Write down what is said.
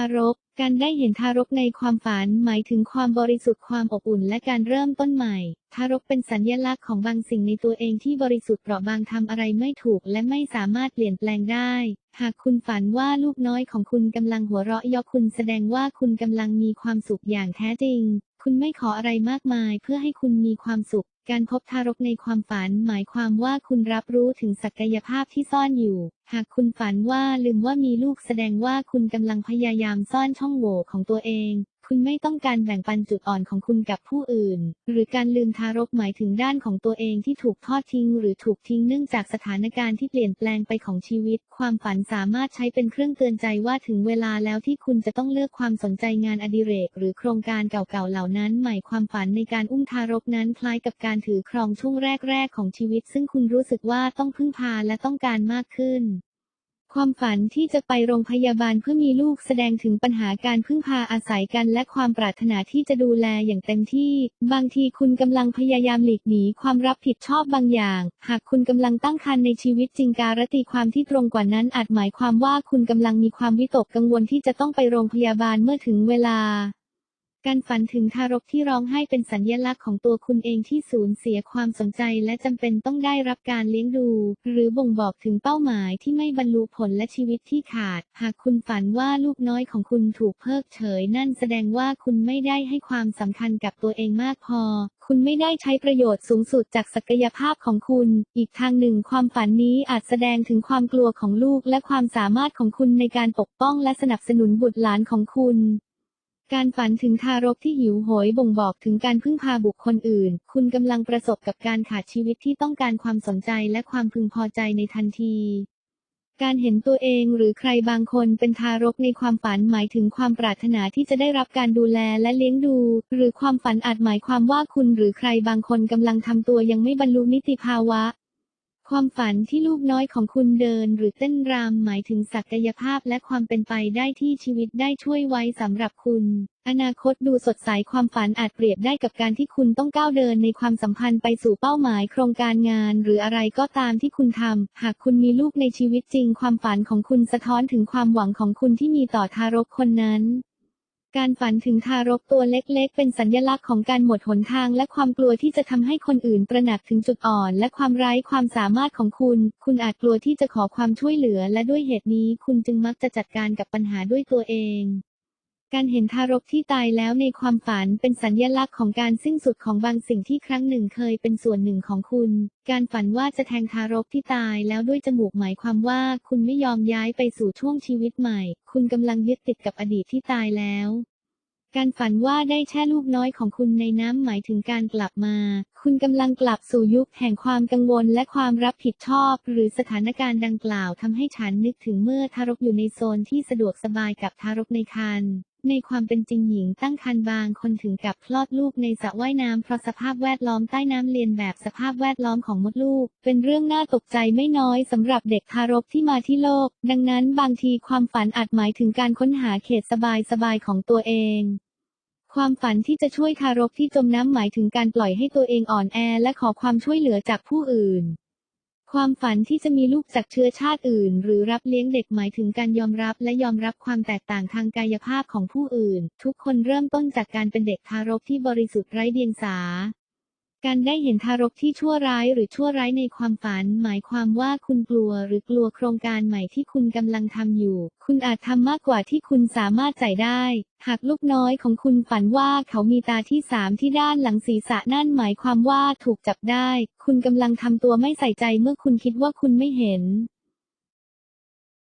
ารก การได้เห็นทารกในความฝันหมายถึงความบริสุทธิ์ความอบอุ่นและการเริ่มต้นใหม่ ทารกเป็นสัญลักษณ์ของบางสิ่งในตัวเองที่บริสุทธิ์เปราะบางทำอะไรไม่ถูกและไม่สามารถเปลี่ยนแปลงได้ หากคุณฝันว่าลูกน้อยของคุณกำลังหัวเราะยอคุณแสดงว่าคุณกำลังมีความสุขอย่างแท้จริง คุณไม่ขออะไรมากมายเพื่อให้คุณมีความสุข การพบทารกในความฝันหมายความว่าคุณรับรู้ถึงศักยภาพที่ซ่อนอยู่ หากคุณฝันว่าลืมว่ามีลูกแสดงว่าคุณกำลังพยายามซ่อนช่องโหว่ของตัวเอง คุณไม่ต้องการแบ่งปันจุดอ่อนของคุณกับผู้อื่น หรือการลืมทารกหมายถึงด้านของตัวเองที่ถูกทอดทิ้ง หรือถูกทิ้งเนื่องจากสถานการณ์ที่เปลี่ยนแปลงไปของชีวิต ความฝันสามารถใช้เป็นเครื่องเตือนใจว่าถึงเวลาแล้วที่คุณจะต้องเลือกความสนใจงานอดิเรก หรือโครงการเก่าๆเหล่านั้นใหม่ความฝันในการอุ้มทารกนั้นคล้ายกับการถือครองช่วงแรกๆของชีวิต ซึ่งคุณรู้สึกว่าต้องพึ่งพาและต้องการมากขึ้น ความฝันที่จะไปโรงพยาบาลเพื่อมีลูกแสดงถึงปัญหาการพึ่งพาอาศัยกันและความปรารถนาที่จะดูแลอย่างเต็มที่ บางทีคุณกำลังพยายามหลีกหนีความรับผิดชอบบางอย่าง หากคุณกำลังตั้งครรภ์ในชีวิตจริงการตีความที่ตรงกว่านั้นอาจหมายความว่าคุณกำลังมีความวิตกกังวลที่จะต้องไปโรงพยาบาลเมื่อถึงเวลา การฝันถึงทารกที่ร้องไห้เป็นสัญญลักษณ์ของตัวคุณเองที่สูญเสียความสนใจและจำเป็นต้องได้รับการเลี้ยงดู หรือบ่งบอกถึงเป้าหมายที่ไม่บรรลุผลและชีวิตที่ขาด หากคุณฝันว่าลูกน้อยของคุณถูกเพิกเฉย นั่นแสดงว่าคุณไม่ได้ให้ความสำคัญกับตัวเองมากพอ คุณไม่ได้ใช้ประโยชน์สูงสุดจากศักยภาพของคุณ อีกทางหนึ่งความฝันนี้อาจแสดงถึงความกลัวของลูกและความสามารถของคุณในการปกป้องและสนับสนุนบุตรหลานของคุณ การฝันถึงทารกที่หิวโหยบ่งบอกถึงการพึ่งพาบุคคลอื่น คุณกำลังประสบกับการขาดชีวิตที่ต้องการความสนใจและความพึงพอใจในทันทีการเห็นตัวเองหรือใครบางคนเป็นทารกในความฝันหมายถึงความปรารถนาที่จะได้รับการดูแลและเลี้ยงดู หรือความฝันอาจหมายความว่าคุณหรือใครบางคนกำลังทำตัวยังไม่บรรลุนิติภาวะ ความฝันที่ลูกน้อยของคุณเดินหรือเต้นรำหมายถึงศักยภาพและความเป็นไปได้ที่ชีวิตได้ช่วยไว้สำหรับคุณ อนาคตดูสดใสความฝันอาจเปรียบได้กับการที่คุณต้องก้าวเดินในความสัมพันธ์ไปสู่เป้าหมายโครงการงาน หรืออะไรก็ตามที่คุณทำ หากคุณมีลูกในชีวิตจริง ความฝันของคุณสะท้อนถึงความหวังของคุณที่มีต่อทารกคนนั้น การฝันถึงทารกตัวเล็กๆ เป็นสัญลักษณ์ของการหมดหนทางและความกลัวที่จะทำให้คนอื่นตระหนักถึงจุดอ่อน และความไร้ความสามารถของคุณ คุณอาจกลัวที่จะขอความช่วยเหลือ และด้วยเหตุนี้คุณจึงมักจะจัดการกับปัญหาด้วยตัวเอง การเห็นทารกที่ตายแล้วในความฝันเป็นสัญญลักษณ์ของการสิ้นสุดของบางสิ่งที่ครั้งหนึ่งเคยเป็นส่วนหนึ่งของคุณ การฝันว่าจะแทงทารกที่ตายแล้วด้วยจมูกหมายความว่าคุณไม่ยอมย้ายไปสู่ช่วงชีวิตใหม่ คุณกำลังยึดติดกับอดีตที่ตายแล้ว การฝันว่าได้แช่ลูกน้อยของคุณในน้ำหมายถึงการกลับมา คุณกำลังกลับสู่ยุคแห่งความกังวลและความรับผิดชอบ หรือสถานการณ์ดังกล่าวทำให้ฉันนึกถึงเมื่อทารกอยู่ในโซนที่สะดวกสบายกับทารกในครรภ์ ในความเป็นจริงหญิงตั้งครรภ์บางคนถึงกับคลอดลูกในสระว่ายน้ำเพราะสภาพแวดล้อมใต้น้ำเลียนแบบสภาพแวดล้อมของมดลูก เป็นเรื่องน่าตกใจไม่น้อยสำหรับเด็กทารกที่มาที่โลก ดังนั้นบางทีความฝันอาจหมายถึงการค้นหาเขตสบายๆของตัวเองความฝันที่จะช่วยทารกที่จมน้ำหมายถึงการปล่อยให้ตัวเองอ่อนแอและขอความช่วยเหลือจากผู้อื่น ความฝันที่จะมีลูกจากเชื้อชาติอื่น หรือรับเลี้ยงเด็กหมายถึงการยอมรับและยอมรับความแตกต่างทางกายภาพของผู้อื่น ทุกคนเริ่มต้นจากการเป็นเด็กทารกที่บริสุทธิ์ไร้เดียงสา การได้เห็นทารกที่ชั่วร้ายหรือชั่วร้ายในความฝัน หมายความว่าคุณกลัวหรือกลัวโครงการใหม่ที่คุณกำลังทำอยู่ คุณอาจทำมากกว่าที่คุณสามารถจ่ายได้ หากลูกน้อยของคุณฝันว่าเขามีตาที่สามที่ด้านหลังศีรษะนั่นหมายความว่าถูกจับได้ คุณกำลังทำตัวไม่ใส่ใจเมื่อคุณคิดว่าคุณไม่เห็น